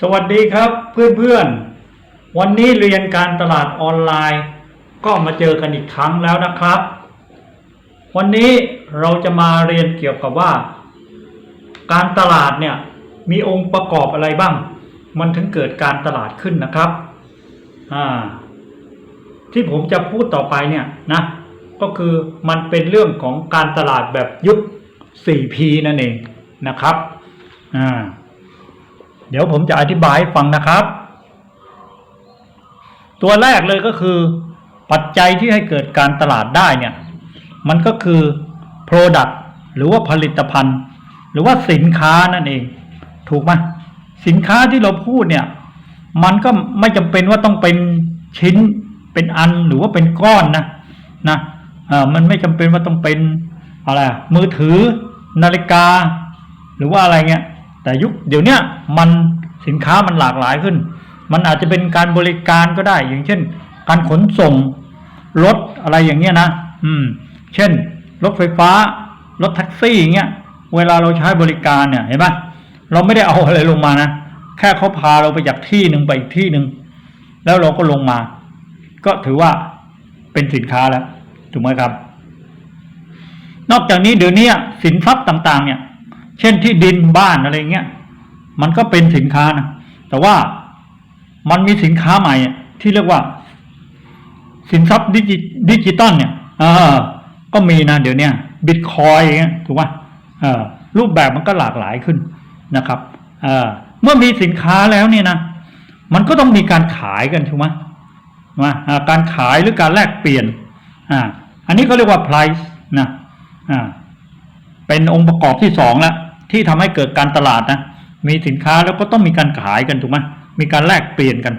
สวัสดีครับเพื่อนๆ วันนี้เรียนการตลาดออนไลน์ ก็มาเจอกันอีกครั้งแล้วนะครับ วันนี้เราจะมาเรียนเกี่ยวกับว่า การตลาดเนี่ยมีองค์ประกอบอะไรบ้าง มันถึงเกิดการตลาดขึ้นนะครับอ่าที่ผมจะพูดต่อไปเนี่ยนะก็คือมันเป็นเรื่องของการตลาดแบบยุค 4P นั่นเองนะครับอ่า เดี๋ยวผมจะอธิบายให้ฟังนะครับ ตัวแรกเลยก็คือ ปัจจัยที่ให้เกิดการตลาดได้เนี่ย มันก็คือ Product หรือว่าผลิตภัณฑ์ หรือว่าสินค้านั่นเอง ถูกไหมสินค้าที่เราพูดเนี่ย มันก็ไม่จำเป็นว่าต้องเป็นชิ้นเป็นอันหรือว่าเป็นก้อนนะนะเออมันไม่จำเป็นว่าต้องเป็นอะไรมือถือนาฬิกา หรือว่าอะไรเงี้ย แต่ยุคเดี๋ยวนี้มันสินค้ามันหลากหลายขึ้น มันอาจจะเป็นการบริการก็ได้ อย่างเช่น การขนส่งรถอะไรอย่างเงี้ยนะ อืม เช่น รถไฟฟ้า รถแท็กซี่อย่างเงี้ย เวลาเราใช้บริการเนี่ย เห็นปะเราไม่ได้เอาอะไรลงมานะ แค่เขาพาเราไปจากที่หนึ่งไปอีกที่หนึ่ง แล้วเราก็ลงมา ก็ถือว่าเป็นสินค้าแล้ว ถูกไหมครับ นอกจากนี้เดี๋ยวนี้สินทรัพย์ต่าง ๆ เนี่ย เช่นที่ดินบ้านอะไรเงี้ยมันก็เป็นสินค้านะแต่ว่ามันมีสินค้าใหม่ที่เรียกว่า สินทรัพย์ดิจิตอลเนี่ยเออก็มีนะเดี๋ยวนี้บิตคอยอย่างเงี้ยถูกป่ะเออรูปแบบมันก็หลากหลายขึ้นนะครับเออเมื่อมีสินค้าแล้วเนี่ยนะมันก็ต้องมีการขายกันถูกไหมว่าอ่าการขายหรือการแลกเปลี่ยนอ่าอันนี้เขาเรียกว่า price นะอ่าเป็นองค์ประกอบที่สองแล้ว ที่ทำให้เกิดการตลาดนะมีสินค้าแล้วก็ต้องมีการขายกันถูกไหมมีการแลกเปลี่ยนกัน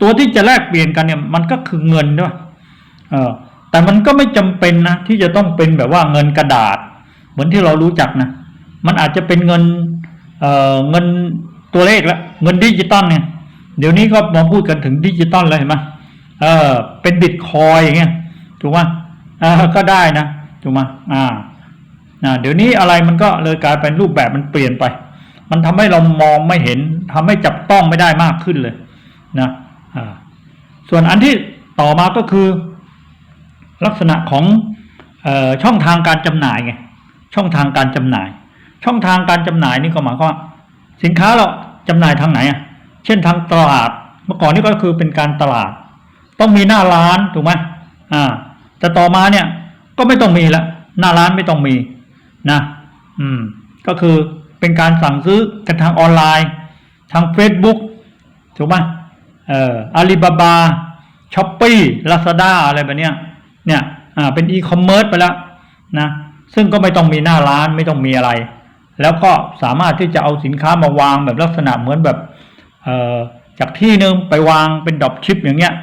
ตัวที่จะแลกเปลี่ยนกันเนี่ยมันก็คือเงินด้วยเออแต่มันก็ไม่จำเป็นนะที่จะต้องเป็นแบบว่าเงินกระดาษ เหมือนที่เรารู้จักนะมันอาจจะเป็นเงินเอ่อเงินตัวเลขละเงินดิจิตอลเนี่ยเดี๋ยวนี้ก็มาพูดกันถึงดิจิตอลแล้วเห็นไหมเออเป็นบิตคอยอย่างเงี้ยถูกไหมอ่าก็ได้นะถูกไหมอ่า เดี๋ยวนี้อะไรมันก็เลยกลายเป็นรูปแบบมันเปลี่ยนไป มันทำให้เรามองไม่เห็นทำให้จับต้องไม่ได้มากขึ้นเลยนะส่วนอันที่ต่อมาก็คือ ลักษณะของออช่องทางการจำหน่ายไงช่องทางการจำหน่าย ช่องทางการจำหน่ายนี่ก็หมายความว่าสินค้าเราจำหน่ายทางไหนอะเช่นทางตลาดเมื่อก่อนนี่ก็คือเป็นการตลาด ต้องมีหน้าร้านถูกไหมอ่าแต่ต่อมาเนี่ยก็ไม่ต้องมีละหน้าร้านไม่ต้องมี นะอืมก็คือเป็นการสั่งซื้อกันทางออนไลน์ ทาง Facebook ถูกไหมเอ่ออาลีบาบาช้อปปี้ลาซาด้าอะไรแบบเนี้ยเนี่ยอ่าเป็นอีคอมเมิร์ซไปแล้วนะซึ่งก็ไม่ต้องมีหน้าร้านไม่ต้องมีอะไร แล้วก็สามารถที่จะเอาสินค้ามาวางแบบลักษณะเหมือนแบบเอ่อจากที่หนึ่งไปวางเป็นดรอปชิปอย่างเงี้ย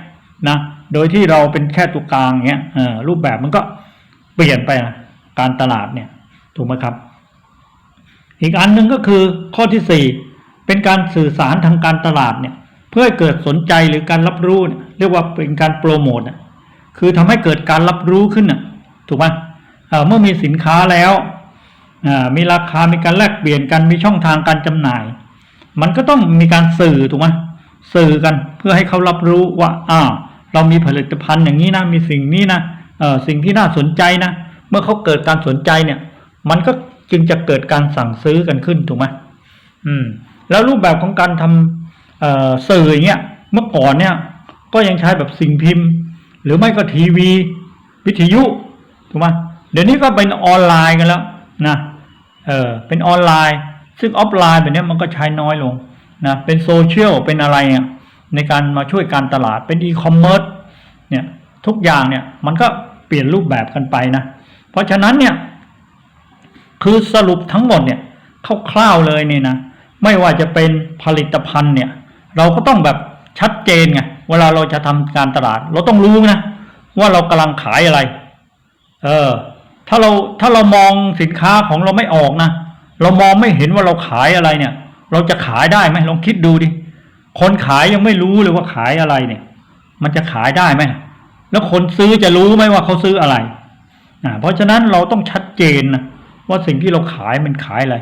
นะโดยที่เราเป็นแค่ตัวกลางเงี้ยรูปแบบมันก็เปลี่ยนไปนะการตลาดเนี่ย ถูกไหมครับ อีกอันหนึ่งก็คือข้อที่สี่เป็นการสื่อสารทางการตลาดเนี่ยเพื่อให้เกิดสนใจหรือการรับรู้เนี่ยเรียกว่าเป็นการโปรโมทน่ะคือทำให้เกิดการรับรู้ขึ้นน่ะถูกไหมเออเมื่อมีสินค้าแล้วอ่ามีราคามีการแลกเปลี่ยนกันมีช่องทางการจำหน่าย มันก็ต้องมีการสื่อถูกไหมสื่อกันเพื่อให้เขารับรู้ว่าอ่าเรามีผลิตภัณฑ์อย่างนี้นะมีสิ่งนี้นะอ่อสิ่งที่น่าสนใจนะ เมื่อเขาเกิดการสนใจเนี่ย มันก็จึงจะเกิดการสั่งซื้อกันขึ้นถูกไหมอืม แล้วรูปแบบของการทำสื่ออย่างเงี้ยเมื่อก่อนเนี่ย ก็ยังใช้แบบสิ่งพิมพ์ หรือไม่ก็ทีวี วิทยุถูกไหมเดี๋ยวนี้ก็เป็นออนไลน์กันแล้วนะเออเป็นออนไลน์ ซึ่งออฟไลน์แบบนี้มันก็ใช้น้อยลงนะเป็นโซเชียลเป็นอะไรอะในการมาช่วยการตลาดเป็นอีคอมเมิร์ซเนี่ยทุกอย่างเนี่ยมันก็เปลี่ยนรูปแบบกันไปนะ เพราะฉะนั้นเนี่ย คือสรุปทั้งหมดเนี่ยคร่าวๆเลยเนี่ยนะไม่ว่าจะเป็นผลิตภัณฑ์เนี่ย เราก็ต้องแบบชัดเจนไงเวลาเราจะทำการตลาด เราต้องรู้นะว่าเรากำลังขายอะไร เออ ถ้าเราถ้าเรามองสินค้าของเราไม่ออกนะเรามองไม่เห็นว่าเราขายอะไรเนี่ย เราจะขายได้ไหมลองคิดดูดิคนขายยังไม่รู้เลยว่าขายอะไรเนี่ย มันจะขายได้ไหมแล้วคนซื้อจะรู้ไหมว่าเขาซื้ออะไรอ่าเพราะฉะนั้นเราต้องชัดเจนนะ ว่าสิ่งที่เราขายมันขายอะไร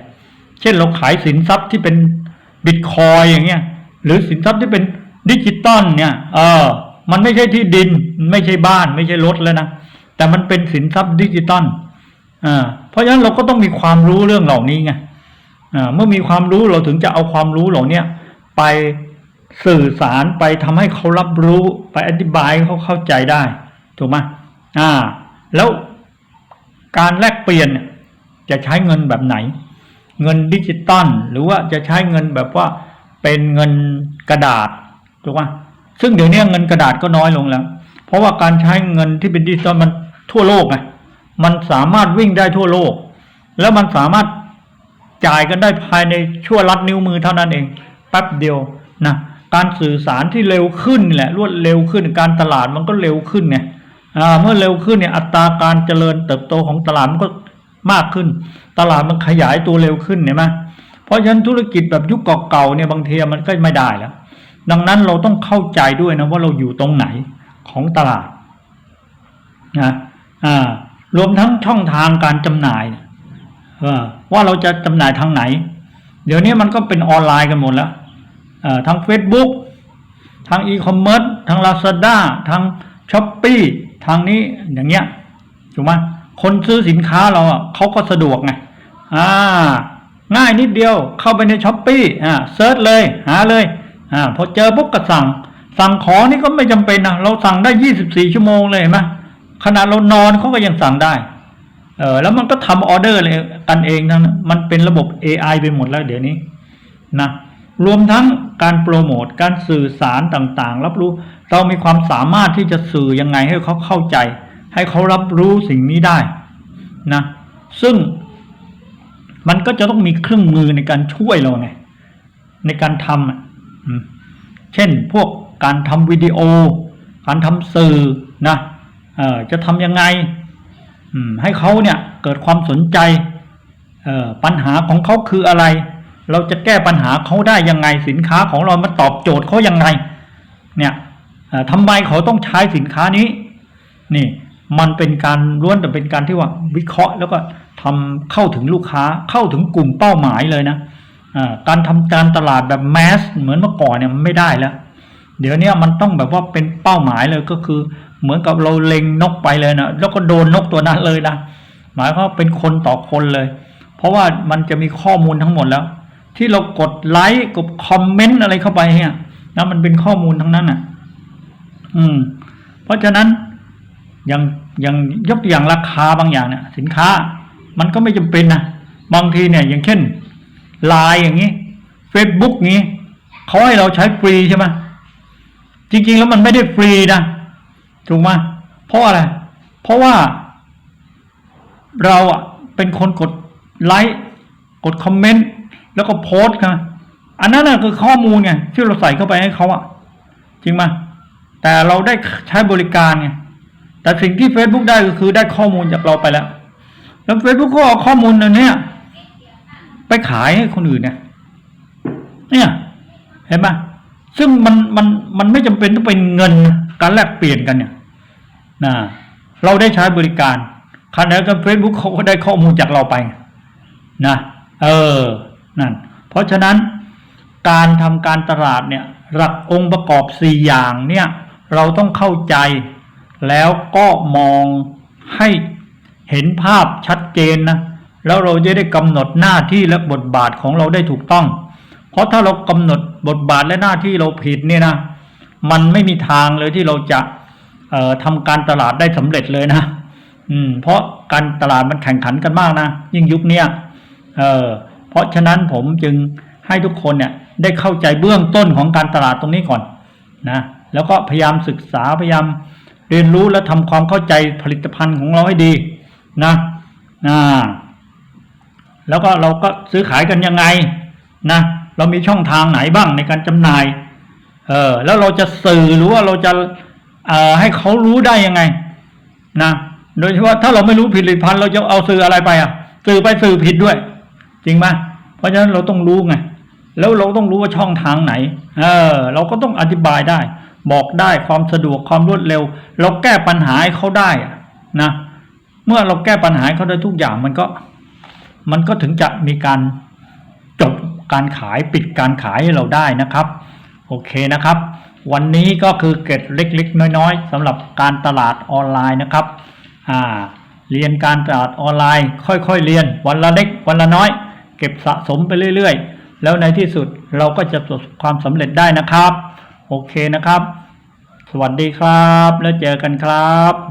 เช่นเราขายสินทรัพย์ที่เป็นบิตคอยอย่างเงี้ย หรือสินทรัพย์ที่เป็นดิจิตอลเนี่ย เออ มันไม่ใช่ที่ดิน ไม่ใช่บ้าน ไม่ใช่รถแล้วนะ แต่มันเป็นสินทรัพย์ดิจิตอลอ่า เพราะฉะนั้นเราก็ต้องมีความรู้เรื่องเหล่านี้ไง อ่า เมื่อมีความรู้เราถึงจะเอาความรู้เหล่านี้ไปสื่อสารไปทำให้เขารับรู้ไปอธิบายเขาเข้าใจได้ ถูกไหมอ่า แล้วการแลกเปลี่ยนเนี่ย จะใช้เงินแบบไหน เงินดิจิตอลหรือว่าจะใช้เงินแบบว่าเป็นเงินกระดาษถูกไหมซึ่งเดี๋ยวนี้เงินกระดาษก็น้อยลงแล้ว เพราะว่าการใช้เงินที่เป็นดิจิตอลมันทั่วโลกไงมันสามารถวิ่งได้ทั่วโลก แล้วมันสามารถจ่ายกันได้ภายในชั่วลัดนิ้วมือเท่านั้นเองแป๊บเดียวนะการสื่อสารที่เร็วขึ้นแหละรวดเร็วขึ้นการตลาดมันก็เร็วขึ้นเนี่ยอ่าเมื่อเร็วขึ้นเนี่ยอัตราการเจริญเติบโตของตลาดมันก็ มากขึ้น ตลาดมันขยายตัวเร็วขึ้นเห็นไหมเพราะฉะนั้นธุรกิจแบบยุคเก่าๆเนี่ยบางทีมันก็ไม่ได้แล้วดังนั้นเราต้องเข้าใจด้วยนะว่าเราอยู่ตรงไหนของตลาดนะอ่ารวมทั้งช่องทางการจำหน่ายว่าเราจะจำหน่ายทางไหน เดี๋ยวนี้มันก็เป็นออนไลน์กันหมดแล้วทาง Facebook ทางอีคอมเมิร์ซทาง Lazada ทางช้อปปีทางนี้อย่างเงี้ยถูกไหม คนซื้อสินค้าเราอะเขาก็สะดวกไงอ่า ง่ายนิดเดียวเข้าไปในช้อปปีอ่าเซิร์ชเลยหาเลยอ่าพอเจอปุ๊บก็สั่ง สั่งของนี่ก็ไม่จำเป็นนะเราสั่งได้24ชั่วโมงเลยเห็นไหมขณะเรานอนเขาก็ยังสั่งได้เออแล้วมันก็ทำออเดอร์เลยกันเองทั้งนั้นมันเป็นระบบ AI ไปหมดแล้วเดี๋ยวนี้นะรวมทั้งการโปรโมทการสื่อสารต่างๆ รับรู้เรามีความสามารถที่จะสื่อยังไงให้เขาเข้าใจ ให้เขารับรู้สิ่งนี้ได้นะซึ่งมันก็จะต้องมีเครื่องมือในการช่วยเราไงในการทำเช่นพวกการทำวิดีโอ การทำสื่อนะออจะทำยังไงให้เขาเนี่ยเกิดความสนใจปัญหาของเขาคืออะไร เราจะแก้ปัญหาเขาได้ยังไงสินค้าของเรามาตอบโจทย์เขายังไงเนี่ยทำไมเขาต้องใช้สินค้านี้นี่ มันเป็นการล้วนแต่เป็นการที่ว่าวิเคราะห์แล้วก็ทำเข้าถึงลูกค้าเข้าถึงกลุ่มเป้าหมายเลยนะการทำการตลาดแบบแมสเหมือนเมื่อก่อนเนี่ยมันไม่ได้แล้ว เดี๋ยวนี้มันต้องแบบว่าเป็นเป้าหมายเลยก็คือ เหมือนกับเราเล็งนกไปเลยนะแล้วก็โดนนกตัวนั้นเลยนะหมายความว่าเป็นคนต่อคนเลย เพราะว่ามันจะมีข้อมูลทั้งหมดแล้ว ที่เรากดไลค์กดคอมเมนต์อะไรเข้าไปเนี่ยนะมันเป็นข้อมูลทั้งนั้นอะ อืม เพราะฉะนั้น อย่างอย่างยกตัวอย่างราคาบางอย่างเนี่ยสินค้ามันก็ไม่จำเป็นนะบางทีเนี่ยอย่างเช่นไลน์อย่างนี้เฟซบุ๊กนี้เขาให้เราใช้ฟรีใช่ไหมจริง ๆ แล้วมันไม่ได้ฟรีนะถูกไหมเพราะอะไร เพราะว่า เราอะเป็นคนกดไลค์กดคอมเมนต์แล้วก็โพสต์นะอันนั้นน่ะคือข้อมูลไงที่เราใส่เข้าไปให้เขาอะ จริงไหมแต่เราได้ใช้บริการไง แต่สิ่งที่ Facebook ได้ก็คือได้ข้อมูลจากเราไปแล้ว แล้ว Facebook ก็เอาข้อมูลอันเนี้ยไปขายให้คนอื่นเนี่ยเนี่ยเห็นไหมซึ่งมันมันมันไม่จำเป็นต้องเป็นเงินการแลกเปลี่ยนกันเนี่ยนะเราได้ใช้บริการขณะเดียวกันเฟซบุ๊กเขาก็ได้ข้อมูลจากเราไปนะเออนั่นเพราะฉะนั้นการทำการตลาดเนี่ยหลักองค์ประกอบสี่อย่างเนี่ยเราต้องเข้าใจ แล้วก็มองให้เห็นภาพชัดเจนนะแล้วเราจะได้กำหนดหน้าที่และบทบาทของเราได้ถูกต้อง เพราะถ้าเรากำหนดบทบาทและหน้าที่เราผิดเนี่ยนะมันไม่มีทางเลยที่เราจะเอ่อทำการตลาดได้สำเร็จเลยนะอืมเพราะการตลาดมันแข่งขันกันมากนะยิ่งยุคเนี้ยเออเพราะฉะนั้นผมจึงให้ทุกคนเนี่ยได้เข้าใจเบื้องต้นของการตลาดตรงนี้ก่อนนะแล้วก็พยายามศึกษาพยายาม เรียนรู้และทำความเข้าใจผลิตภัณฑ์ของเราให้ดีนะอ่าแล้วก็เราก็ซื้อขายกันยังไงนะเรามีช่องทางไหนบ้างในการจำหน่ายเออแล้วเราจะสื่อหรือว่าเราจะเอ่อให้เขารู้ได้ยังไงนะโดยเฉพาะถ้าเราไม่รู้ผลิตภัณฑ์เราจะเอาสื่ออะไรไปอะ สื่อไปสื่อผิดด้วย จริงไหมเพราะฉะนั้นเราต้องรู้ไงแล้วเราต้องรู้ว่าช่องทางไหน เออ เราก็ต้องอธิบายได้ บอกได้ความสะดวกความรวดเร็ว เราแก้ปัญหาให้เขาได้นะเมื่อเราแก้ปัญหาให้เขาได้ทุกอย่างมันก็ มันก็ถึงจะมีการจบการขายปิดการขายให้เราได้นะครับ โอเคนะครับ วันนี้ก็คือเกร็ดเล็กๆ น้อยๆสำหรับการตลาดออนไลน์นะครับอ่าเรียนการตลาดออนไลน์ ค่อยๆเรียน วันละเล็กวันละน้อย เก็บสะสมไปเรื่อยๆ แล้วในที่สุดเราก็จะประสบความสำเร็จได้นะครับ โอเคนะครับ สวัสดีครับ แล้วเจอกันครับ